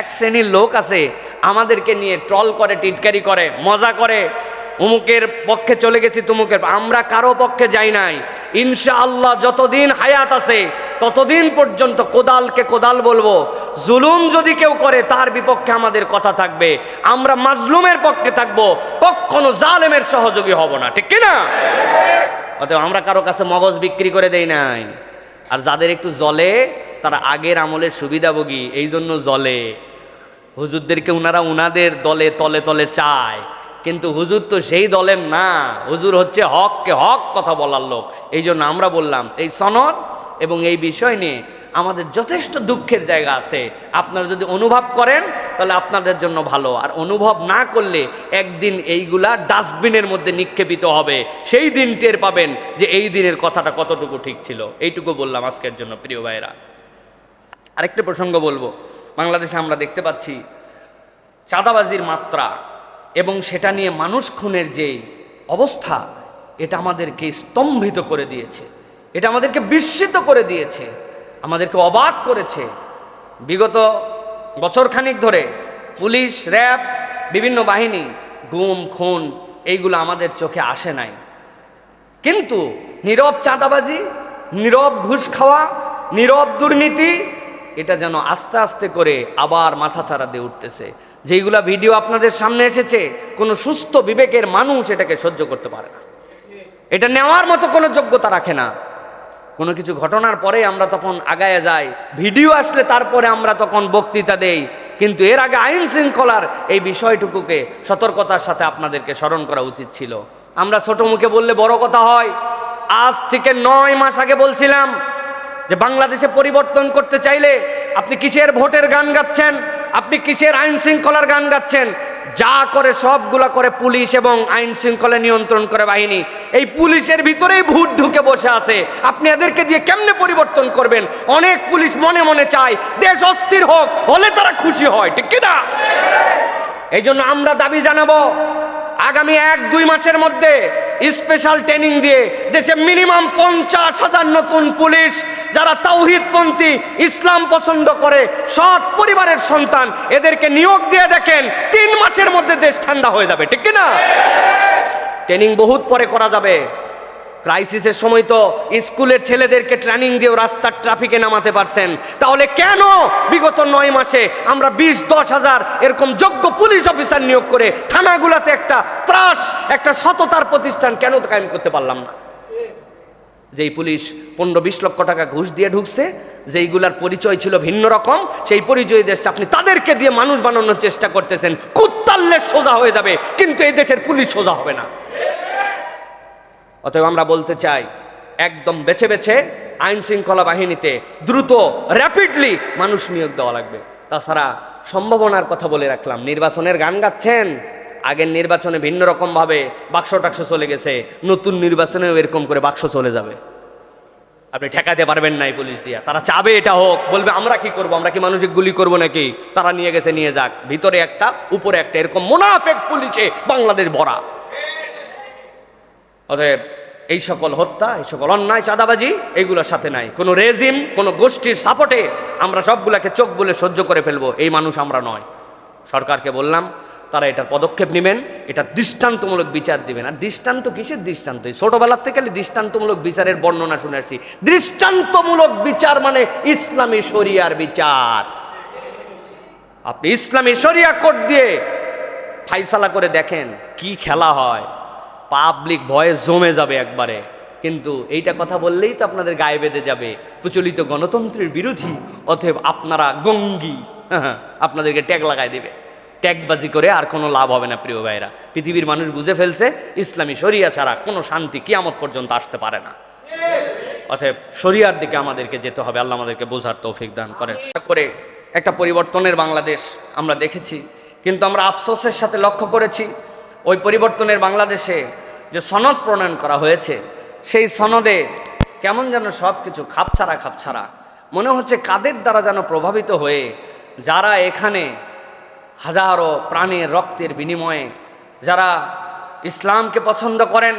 এক শ্রেণির লোক আছে, আমাদেরকে নিয়ে ট্রল করে, টিটকারি করে, মজা করে, উমুকের পক্ষে চলে গেছি তুমুকের, আমরা কারও পক্ষে যাই নাই। ইনশাআল্লাহ যতদিন হায়াত আছে, ততদিন পর্যন্ত কোদালকে কোদাল বলব, জুলুম যদি কেউ করে, তার বিপক্ষে আমাদের কথা থাকবে। আমরা মাজলুমের পক্ষে থাকব, কখনো জালেমের সহযোগী হব না, ঠিক কি না অতএব আমরা কারও কাছে মগজ বিক্রি করে দেই নাই। আর যাদের একটু জলে তারা আগের আমলের সুবিধাভোগী এই জন্য জলে। হুজুরদেরকে ওনারা উনাদের দলে তলে তলে চায়। কিন্তু হুজুর তো সেই দলের না। হুজুর হচ্ছে হককে হক কথা বলার লোক। এই জন্য আমরা বললাম, এই সনদ এবং এই বিষয় নিয়ে আমাদের যথেষ্ট দুঃখের জায়গা আছে। আপনারা যদি অনুভব করেন, তাহলে আপনাদের জন্য ভালো। আর অনুভব না করলে একদিন এইগুলা ডাস্টবিনের মধ্যে নিক্ষেপিত হবে। সেই দিন টের পাবেন যে এই দিনের কথাটা কতটুকু ঠিক ছিল। এইটুকু বললাম আজকের জন্য, প্রিয় ভাইরা আরেকটা প্রসঙ্গ বলব। বাংলাদেশে আমরা দেখতে পাচ্ছি চাঁদাবাজির মাত্রা এবং সেটা নিয়ে মানুষ খুনের যে অবস্থা, এটা আমাদেরকে স্তম্ভিত করে দিয়েছে। এটা আমাদেরকে বিস্মিত করে দিয়েছে। আমাদেরকে অবাক করেছে। বিগত বছরখানিক ধরে পুলিশ, র্যাব, বিভিন্ন বাহিনী, গুম, খুন, এইগুলো আমাদের চোখে আসে নাই। কিন্তু নীরব চাঁদাবাজি, নীরব ঘুষ খাওয়া, নীরব দুর্নীতি এটা যেন আস্তে আস্তে করে আবার মাথাচাড়া দিয়ে উঠতেছে। যেইগুলা ভিডিও আপনাদের সামনে এসেছে, কোনো সুস্থ বিবেকের মানুষ এটাকে সহ্য করতে পারে না। এটা নেওয়ার মতো কোনো যোগ্যতা রাখে না। কোনো কিছু ঘটনার পরে আমরা তখন আগায় যাই, ভিডিও আসলে তারপরে আমরা তখন বক্তৃতা দেই, কিন্তু এর আগে আইন শৃঙ্খলার এই বিষয়টুকুকে সতর্কতার সাথে আপনাদেরকে স্মরণ করা উচিত ছিল। আমরা ছোট মুখে বললে বড় কথা হয়। আজ থেকে নয় মাস আগে বলছিলাম যে বাংলাদেশে পরিবর্তন করতে চাইলে আপনি কিসের ভোটের গান গাচ্ছেন? আপনি কিসের আইন শৃঙ্খলার গান গাচ্ছেন? যা করে সবগুলা করে পুলিশ এবং আইন শৃঙ্খলা নিয়ন্ত্রণ করে বাহিনী। এই পুলিশের ভিতরেই ভূত ঢুকে বসে আছে। আপনি এদেরকে দিয়ে কেমনে পরিবর্তন করবেন? অনেক পুলিশ মনে মনে চায়, দেশ অস্থির হোক, হলে তারা খুশি হয়, ঠিক কিনা? এই জন্য আমরা দাবি জানাব, আগামী এক দুই মাসের মধ্যে স্পেশাল ট্রেনিং দিয়ে দেশে মিনিমাম পঞ্চাশ হাজার নতুন পুলিশ যারা তাওহিদপন্থী ইসলাম পছন্দ করে সৎ পরিবারের সন্তান এদেরকে নিয়োগ দিয়ে দেখেন তিন মাসের মধ্যে দেশ ঠান্ডা হয়ে যাবে ঠিক কিনা? ট্রেনিং বহুত পরে করা যাবে। ক্রাইসিসের সময় তো স্কুলের ছেলেদেরকে ট্রেনিং দিয়েও রাস্তার ট্রাফিকে নামাতে পারছেন। তাহলে কেন বিগত নয় মাসে আমরা বিশ, দশ হাজার এরকম যোগ্য পুলিশ অফিসার নিয়োগ করে থানাগুলাতে একটা ত্রাস, একটা সততার প্রতিষ্ঠান কেন কায়েম করতে পারলাম না? যেই পুলিশ পনেরো, বিশ লক্ষ টাকা ঘুষ দিয়ে ঢুকছে, যেইগুলার পরিচয় ছিল ভিন্ন রকম, সেই পরিচয় দেশে আপনি তাদেরকে দিয়ে মানুষ বানানোর চেষ্টা করতেছেন। কুত্তাল্লে সোজা হয়ে যাবে, কিন্তু এই দেশের পুলিশ সোজা হবে না। অতএব আমরা বলতে চাই, একদম বেছে বেছে আইন শৃঙ্খলা বাহিনীতে দ্রুত র্যাপিডলি মানুষ নিয়োগ দেওয়া লাগবে। তাছাড়া সম্ভাবনার কথা বলে রাখলাম, নির্বাচনের গান গাচ্ছেন, আগের নির্বাচনে ভিন্ন রকমভাবে বাক্স টাক্স চলে গেছে, নতুন নির্বাচনেও এরকম করে বাক্স চলে যাবে। আপনি ঠেকাতে পারবেন নাই পুলিশ দিয়া। তারা চাবে এটা হোক, বলবে, আমরা কি করব? আমরা কি মানুষকে গুলি করব নাকি? তারা নিয়ে গেছে, নিয়ে যাক। ভিতরে একটা, উপরে একটা, এরকম মোনাফেক পুলিশে বাংলাদেশ ভরা। অতএব এই সকল হত্যা, এই সকল অন্যায়, চাঁদাবাজি, এইগুলোর সাথে নাই। কোনো রেজিম, কোনো গোষ্ঠীর সাপোর্টে আমরা সবগুলাকে চোখ বলে সহ্য করে ফেলব। এই মানুষ আমরা নয়। সরকারকে বললাম, তারা এটার পদক্ষেপ নেবেন, এটা দৃষ্টান্তমূলক বিচার দিবেন। আর দৃষ্টান্ত কিসের দৃষ্টান্ত? ছোটবেলার থেকে দৃষ্টান্তমূলক বিচারের বর্ণনা শুনে আসছি দৃষ্টান্তমূলক বিচার মানে ইসলামী শরিয়ার বিচার। আপনি ইসলামী শরিয়া কোড দিয়ে ফাইসালা করে দেখেন কি খেলা হয়। পাবলিক ভয়ে জমে যাবে একবারে। কিন্তু এইটা কথা বললেই তো আপনাদের গায়ে বেঁধে যাবে। প্রচলিত গণতন্ত্রের বিরোধী, অতএব আপনারা গঙ্গি আপনাদেরকে ট্যাগ লাগাই দেবে। ট্যাগবাজি করে আর কোনো লাভ হবে না, প্রিয় ভাইরা পৃথিবীর মানুষ বুঝে ফেলছে, ইসলামী শরিয়া ছাড়া কোনো শান্তি কিয়ামত পর্যন্ত আসতে পারে না। অতএব শরিয়ার দিকে আমাদেরকে যেতে হবে, আল্লাহ আমাদেরকে বোঝার তৌফিক দান করেন। করে একটা পরিবর্তনের বাংলাদেশ আমরা দেখেছি, কিন্তু আমরা আফসোসের সাথে লক্ষ্য করেছি, ওই পরিবর্তনের বাংলাদেশে যে সনদ প্রণয়ন করা হয়েছে, সেই সনদে কেমন যেন সব কিছু খাপছাড়া খাপছাড়া। মনে হচ্ছে কাদের দ্বারা যেন প্রভাবিত হয়ে যারা এখানে হাজারো প্রাণের রক্তের বিনিময়ে যারা ইসলামকে পছন্দ করেন,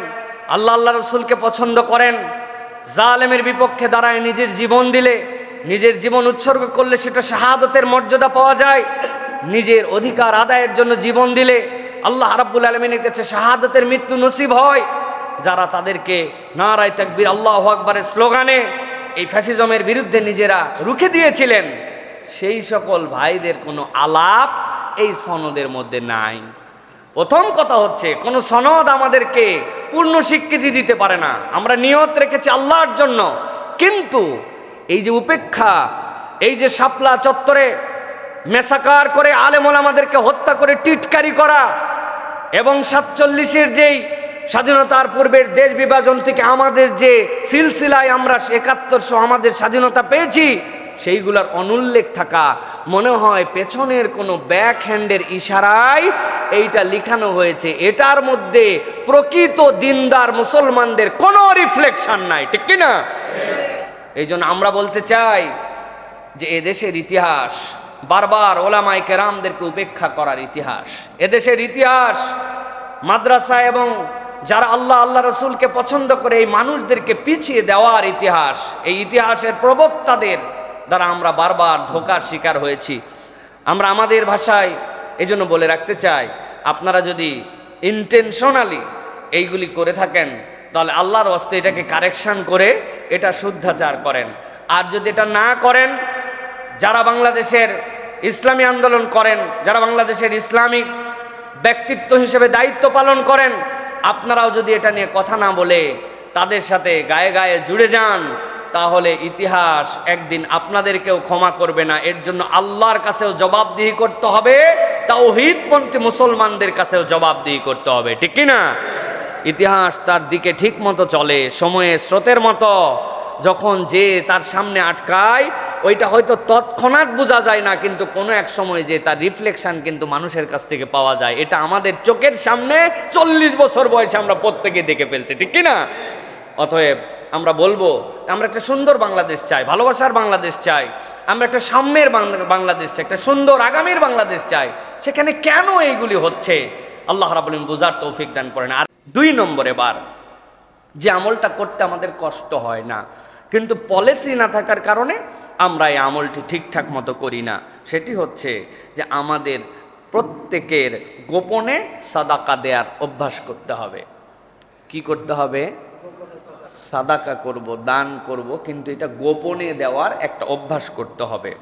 আল্লাহ আল্লাহ রসুলকে পছন্দ করেন, জালেমের বিপক্ষে দাঁড়ায় নিজের জীবন দিলে, নিজের জীবন উৎসর্গ করলে সেটা শাহাদতের মর্যাদা পাওয়া যায়, নিজের অধিকার আদায়ের জন্য জীবন দিলে আল্লাহ রাব্বুল আলমিনের কাছে শাহাদতের মৃত্যু নসিব হয়। যারা তাদেরকে নারায় তাকবির, আল্লাহ আকবরের স্লোগানে এই ফ্যাসিজমের বিরুদ্ধে নিজেরা রুখে দিয়েছিলেন, সেই সকল ভাইদের কোনো আলাপ এই সনদের মধ্যে নাই। প্রথম কথা হচ্ছে, কোনো সনদ আমাদেরকে পূর্ণ স্বীকৃতি দিতে পারে না। আমরা নিয়ত রেখেছি আল্লাহর জন্য। কিন্তু এই যে উপেক্ষা, এই যে শাপলা চত্বরে মেসাকার করে আলেমন আমাদেরকে হত্যা করে টিটকারি করা এবং সাতচল্লিশের যেই স্বাধীনতার পূর্বের দেশ বিভাজন থেকে আমাদের যে সিলসিলায় আমরা একাত্তরশো আমাদের স্বাধীনতা পেয়েছি, সেইগুলার অনুল্লেখ থাকা মনে হয় পেছনের কোনো ব্যাক হ্যান্ডের ইশারায় এইটা লিখানো হয়েছে। এটার মধ্যে প্রকৃত দিনদার মুসলমানদের কোনো রিফ্লেকশন নাই, ঠিক কি না এই জন্য আমরা বলতে চাই যে এদেশের ইতিহাস বারবার ওলামাই কেরামদেরকে উপেক্ষা করার ইতিহাস। এদেশের ইতিহাস, মাদ্রাসা এবং যারা আল্লাহ আল্লাহ রসুলকে পছন্দ করে এই মানুষদেরকে পিছিয়ে দেওয়ার ইতিহাস, এই ইতিহাসের প্রবক্তাদের দ্বারা আমরা বারবার ধোকার শিকার হয়েছি। আমরা আমাদের ভাষায় এই জন্য বলে রাখতে চাই, আপনারা যদি ইন্টেনশনালি এইগুলি করে থাকেন, তাহলে আল্লাহর হস্তে এটাকে কারেকশন করে এটা শুদ্ধাচার করেন। আর যদি এটা না করেন যারা বাংলাদেশের ইসলামী আন্দোলন করেন, যারা বাংলাদেশের ইসলামিক ব্যক্তিত্ব হিসেবে দায়িত্ব পালন করেন, আপনারাও যদি এটা নিয়ে কথা না বলে তাদের সাথে গায়ে গায়ে জুড়ে যান, তাহলে ইতিহাস একদিন আপনাদেরকেও ক্ষমা করবে না। এর জন্য আল্লাহর কাছেও জবাবদিহি করতে হবে তাও তাওহিদপন্থী মুসলমানদের কাছেও জবাবদিহি করতে হবে, ঠিক কি না? ইতিহাস তার দিকে ঠিক মতো চলে সময়ে স্রোতের মতো, যখন যে তার সামনে আটকায় ওইটা হয়তো তৎক্ষণাৎ বোঝা যায় না, কিন্তু কোনো এক সময় যে তার রিফ্লেকশন কিন্তু মানুষের কাছ থেকে পাওয়া যায়। এটা আমাদের চোখের সামনে চল্লিশ বছর বয়সে আমরা প্রত্যেকে দেখে ফেলছি, ঠিক কি না অতএব আমরা বলব, আমরা একটা সুন্দর বাংলাদেশ চাই, ভালোবাসার বাংলাদেশ চাই, আমরা একটা সাম্যের বাংলাদেশ চাই, একটা সুন্দর আগামীর বাংলাদেশ চাই। সেখানে কেন এইগুলি হচ্ছে? আল্লাহ রাবুলিম বুঝার তৌফিক দান করেন। আর দুই নম্বরে বার যে আমলটা করতে আমাদের কষ্ট হয় না, কিন্তু পলিসি না থাকার কারণে আমরা এই আমলটি ঠিকঠাক মতো করি না। সেটি হচ্ছে যে আমাদের প্রত্যেকের গোপনে সাদাকা দেওয়ার অভ্যাস করতে হবে। কি করতে হবে? সাদাকা করব, দান করব, কিন্তু এটা গোপনে দেওয়ার একটা অভ্যাস করতে হবে।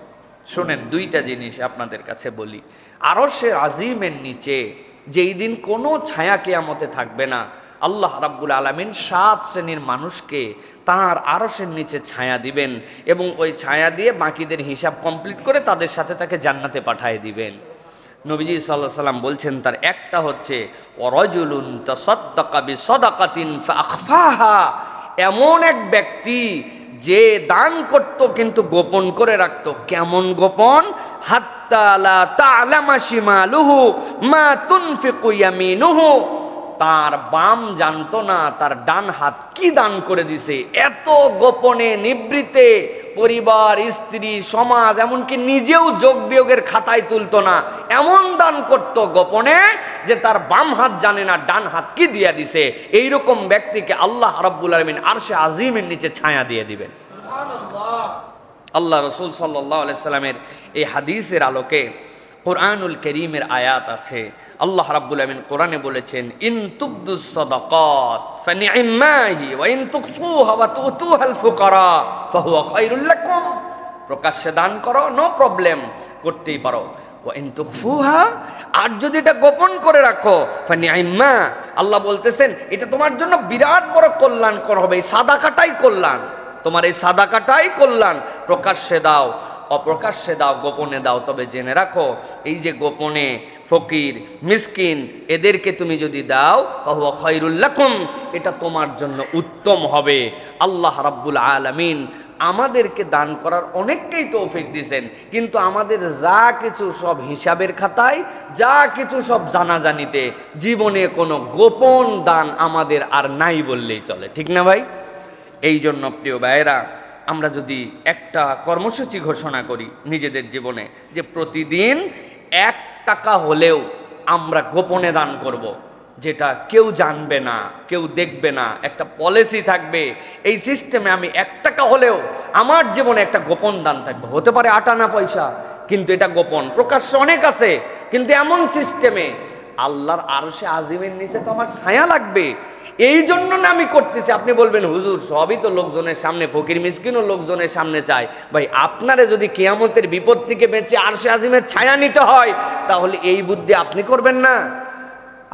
শোনেন, দুইটা জিনিস আপনাদের কাছে বলি। আরও সে আজিমের নিচে যেই দিন কোনো ছায়া কেয়ামতে থাকবে না আল্লাহ রাব্বুল আলামিন সাত শ্রেণির মানুষকে তার আরসের নিচে ছায়া দিবেন এবং ওই ছায়া দিয়ে বাকিদের হিসাব কমপ্লিট করে তাদের সাথে তাকে জান্নাতে পাঠিয়ে দিবেন। নবীজি সাল্লাহ সাল্লাম বলছেন, তার একটা হচ্ছে, অরজুলুন তাসাদ্দাকা বিসাদাকাতিন ফাখফাহা এমন এক ব্যক্তি যে দান করত কিন্তু গোপন করে রাখত। কেমন গোপন? হাত্তা লা তা'লামা শিমালুহু মা তুনফিকু ইয়ামিনুহু। তার বাম জানতো না তার ডান হাত কি দান করে দিছে? এত গোপনে নিবৃতে পরিবার স্ত্রী সমাজ এমনকি নিজেও যোগ বিয়োগের খাতায় তুলতো না। এমন দান করত গোপনে যে তার বাম হাত জানে না ডান হাত কি দিয়া দিছে? এইরকম ব্যক্তিকে আল্লাহ রাব্বুল আলমিন আর সে আজিমের নিচে ছায়া দিয়ে দিবেন। আল্লাহ রসুল সাল্লাহ সাল্লামের এই হাদিসের আলোকে কোরআনুল করিমের আয়াত আছে। আল্লাহ রাব্বুল আমিন কোরআনে বলেছেন, ইন তুবদুস সাদাকাত ফানি'মাহি ওয়া ইন তুখফুহা ওয়া তুতুহাল ফুকারা ফাহুয়া খায়রুল লাকুম। প্রকাশ্যে দান করো, নো প্রবলেম, করতেই পারো। ওয়া ইন তুখফুহা আর যদি এটা গোপন করে রাখো ফানি'মা আল্লাহ বলতেছেন, এটা তোমার জন্য বিরাট বড় কল্যাণকর হবে, এই সাদাকাটাই কল্যাণ। তোমার এই সাদাকাটাই কল্যাণ, প্রকাশ্যে দাও। অপ্রকাশ্যে দাও, গোপনে দাও। তবে জেনে রাখো, এই যে গোপনে ফকির, মিসকিন, এদেরকে তুমি যদি দাও বাহুয়া এটা তোমার জন্য উত্তম হবে। আল্লাহ রাব্বুল আলামিন আমাদেরকে দান করার অনেককেই তৌফিক দিয়েছেন কিন্তু আমাদের যা কিছু সব হিসাবের খাতায়, যা কিছু সব জানাজানিতে, জীবনে কোনো গোপন দান আমাদের আর নাই বললেই চলে। ঠিক না ভাই? এই জন্য প্রিয় ভাইয়েরা আমরা যদি একটা কর্মসূচি ঘোষণা করি নিজেদের জীবনে, যে প্রতিদিন এক টাকা হলেও আমরা গোপনে দান করব। যেটা কেউ জানবে না, কেউ দেখবে না, একটা পলিসি থাকবে। এই সিস্টেমে আমি এক টাকা হলেও আমার জীবনে একটা গোপন দান থাকবে। হতে পারে আটানা পয়সা, কিন্তু এটা গোপন। প্রকাশ্য অনেক আছে, কিন্তু এমন সিস্টেমে আল্লাহর আরশে আজিমের নিচে তো আমার ছায়া লাগবে। এই জন্য না আমি করতেছি। আপনি বলবেন, হুজুর, সবই তো লোকজনের সামনে, ফকির মিসকিনও লোকজনের সামনে চায়। ভাই, আপনারে যদি কেয়ামতের বিপদ থেকে বেঁচে আরশে আজিমের ছায়া নিতে হয়, তাহলে এই বুদ্ধি আপনি করবেন না।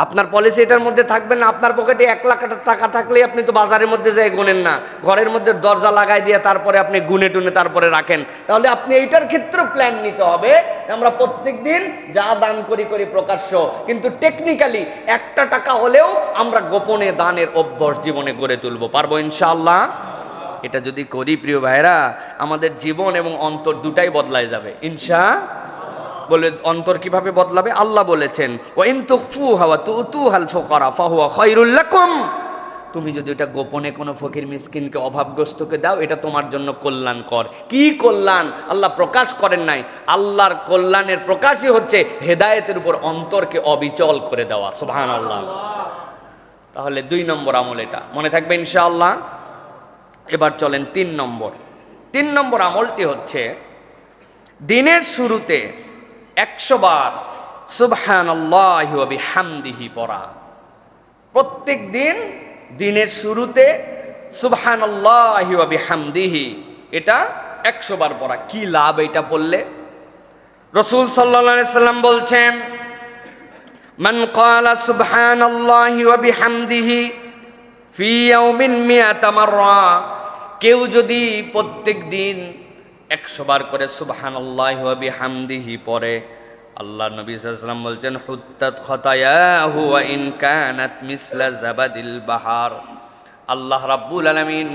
আপনার পলিসি এটার মধ্যে থাকবে না, আপনার পকেটে এক লাখ টাকা থাকলেই আপনি তো বাজারের মধ্যে যাই গুনেন না। ঘরের মধ্যে দরজা লাগাই দিয়ে তারপরে আপনি গুনে টুনে তারপরে রাখেন। তাহলে আপনি এইটার ক্ষেত্রে প্ল্যান নিতে হবে, আমরা প্রত্যেক দিন যা দান করি করি প্রকাশ্য, কিন্তু টেকনিক্যালি একটা টাকা হলেও আমরা গোপনে দানের অভ্যাস জীবনে গড়ে তুলবো। পারব ইনশাআল্লাহ? এটা যদি করি প্রিয় ভাইরা আমাদের জীবন এবং অন্তর দুটাই বদলায় যাবে। ইনশা বলে অন্তর কীভাবে বদলাবে? আল্লাহ বলেছেন ও ইন তুফু হাওয়া তু তু হাল ফকরা ফাহুয়া খৈরুল লাকুম। তুমি যদি এটা গোপনে কোনো ফকির মিসকিনকে, অভাবগ্রস্তকে দাও, এটা তোমার জন্য কল্যাণকর। কি কল্যাণ? আল্লাহ প্রকাশ করেন নাই। আল্লাহর কল্যাণের প্রকাশই হচ্ছে হেদায়েতের উপর অন্তরকে অবিচল করে দেওয়া। সুবহান আল্লাহ তাহলে দুই নম্বর আমল এটা। মনে থাকবে ইনশাআল্লাহ? এবার চলেন তিন নম্বর। তিন নম্বর আমলটি হচ্ছে, দিনের শুরুতে একশো বার হামদিহি পড়া। প্রত্যেক দিন দিনের শুরুতে হামদিহি এটা একশো বার পড়া। কি লাভ এটা পড়লে? রসুল সাল্লাম বলছেন, মান ক্বালা সুবহানাল্লাহি ওয়া বিহামদিহি ফি ইয়াউমিন মিয়াতা মাররা কেউ যদি প্রত্যেক দিন একশো বার করে ওয়া বিহামদিহি পড়ে। আল্লাহ নবী সাল্লাম বলছেন হুত্তাত খতায়াহু ইন কানাত মিসলা জাবাদিল বাহার। আল্লাহ রাব্বুল আলামিন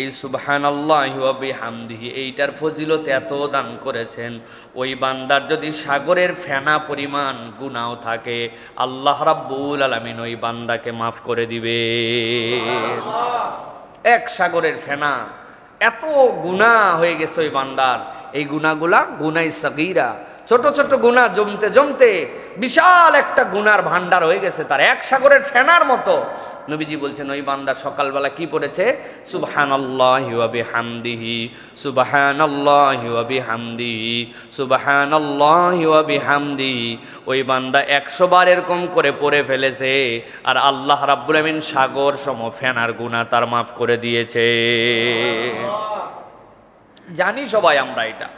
এই সুবহানাল্লাহি ওয়া বিহামদিহি এইটার ফজিলত এত দান করেছেন। ওই বান্দার যদি সাগরের ফেনা পরিমাণ গুনাহ থাকে, আল্লাহ রাব্বুল আলামিন ওই বান্দাকে মাফ করে দিবে এক সাগরের ফেনা এত গুণা হয়ে গেছে ওই বান্দার। এই গুণাগুলা গুনাই সগীরা। ছোট ছোট গুণা জমতে জমতে বিশাল একটা গুনার ভান্ডার হয়ে গেছে তার এক সাগরের ফেনার মতো। নবীজি বলছেন, ওই বান্দা সকালবেলা কি পড়েছে? সুবহানাল্লাহি ওয়া বিহামদিহি, সুবহানাল্লাহি ওয়া বিহামদিহি, সুবহানাল্লাহি ওয়া বিহামদিহি ওই বান্দা 100 বার এরকম করে পড়ে ফেলেছে আর আল্লাহ রাব্বুল সাগর সম ফেনার গুনাহ তার মাফ করে দিয়েছে। জানি সবাই আমরা এটা।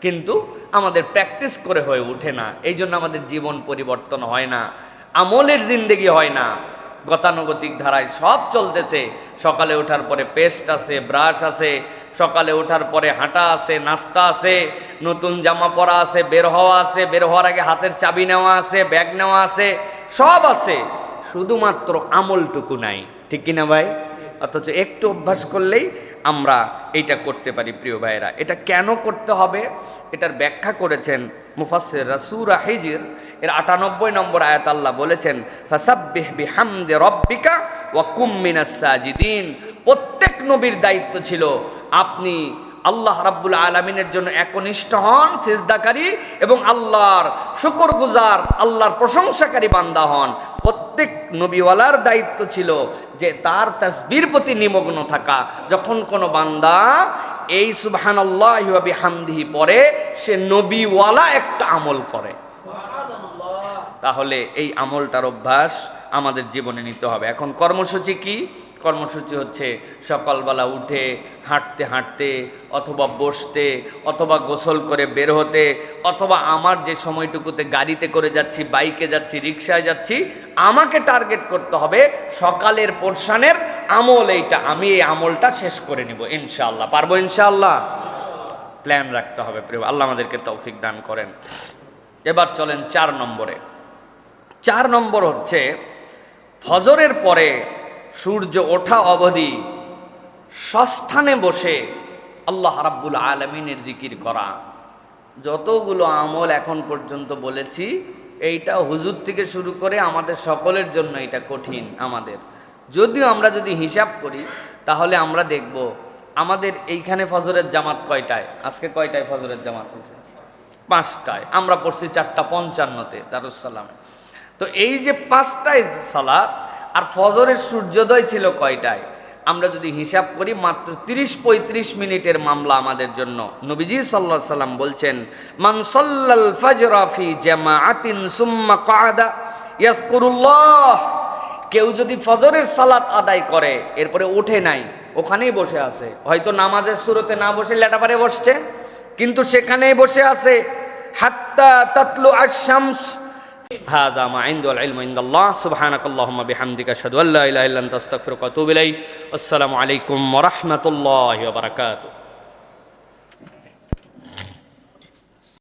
কিন্তু আমাদের প্র্যাকটিস করে হয়ে ওঠে না। এই জন্য আমাদের জীবন পরিবর্তন হয় না। আমলের জিন্দেগি হয় না। গতানুগতিক ধারায় সব চলতেছে। সকালে ওঠার পরে পেস্ট আছে, ব্রাশ আছে। সকালে ওঠার পরে হাঁটা আছে, নাস্তা আছে। নতুন জামা পরা আছে, বের হওয়া আছে। বের হওয়ার আগে হাতের চাবি নেওয়া আছে, ব্যাগ নেওয়া আছে। সব আছে। শুধুমাত্র আমলটুকু নাই। ঠিক কিনা ভাই? অথচ একটু অভ্যাস করলেই আমরা এইটা করতে পারি, প্রিয় ভাইয়েরা। এটা কেন করতে হবে? এটার ব্যাখ্যা করেছেন মুফাসসির রাসূরা হিজির। এর আটানব্বই নম্বর আয়াত আল্লাহ বলেছেন রব্বিকা ওয়া কুম মিনাস প্রত্যেক নবীর দায়িত্ব ছিল, আপনি আল্লাহ রাব্বুল আলমিনের জন্য একনিষ্ঠ হন, সেজদাকারী এবং আল্লাহর শুকর গুজার, আল্লাহর প্রশংসাকারী বান্দা হন। প্রত্যেক নবীওয়ালার দায়িত্ব ছিল যে তার তাসবির প্রতি নিমগ্ন থাকা। যখন কোনো বান্দা এই সুবাহানি হামদিহি পরে সে নবীওয়ালা একটা আমল করে। তাহলে এই আমলটার অভ্যাস আমাদের জীবনে নিতে হবে। এখন কর্মসূচি কি? কর্মসূচি হচ্ছে সকালবেলা উঠে, হাঁটতে হাঁটতে, অথবা বসতে, অথবা গোসল করে বের হতে, অথবা আমার যে সময়টুকুতে গাড়িতে করে যাচ্ছি, বাইকে যাচ্ছি, রিক্সায় যাচ্ছি, আমাকে টার্গেট করতে হবে সকালের পোর্শানের আমল এইটা, আমি এই আমলটা শেষ করে নিব, ইনশাআল্লাহ। পারব ইনশাআল্লাহ? প্ল্যান রাখতে হবে প্রিয়, আল্লাহ আমাদেরকে তৌফিক দান করেন। এবার চলেন চার নম্বরে। চার নম্বর হচ্ছে, ফজরের পরে সূর্য ওঠা অবধি সস্থানে বসে আল্লাহ রাব্বুল আলমিনের জিকির করা। যতগুলো আমল এখন পর্যন্ত বলেছি, এইটা হুজুর থেকে শুরু করে আমাদের সকলের জন্য এটা কঠিন আমাদের। যদিও আমরা যদি হিসাব করি, তাহলে আমরা দেখব আমাদের এইখানে ফজরের জামাত কয়টায়? আজকে কয়টায় ফজরের জামাত হয়েছে? পাঁচটায়। আমরা পড়ছি চারটা পঞ্চান্নতে দারুসালামে তো এই যে পাঁচটায় সালাত আর ফজরের সূর্যোদয় ছিল কয়টায়? আমরা যদি হিসাব করি, মাত্র তিরিশ পঁয়ত্রিশ মিনিটের মামলা আমাদের জন্য। নবীজি সাল্লাহ সাল্লাম বলছেন মানসল্লাল ফজরাফি জামাআতিন সুম্মা কাদা ইয়াসকুরুল্লাহ কেউ যদি ফজরের সালাত আদায় করে, এরপরে ওঠে নাই, ওখানেই বসে আছে। হয়তো নামাজের শুরুতে না বসে লেটাপারে বসছে, কিন্তু সেখানেই বসে আছে। হাত্তা তাতলু আশ-শামস هذا ما عند والعلم عند الله. سبحانك اللهم بحمدك أشهد أن لا إله إلا أنت أستغفرك وأتوب إليك. والسلام عليكم ورحمة الله وبركاته.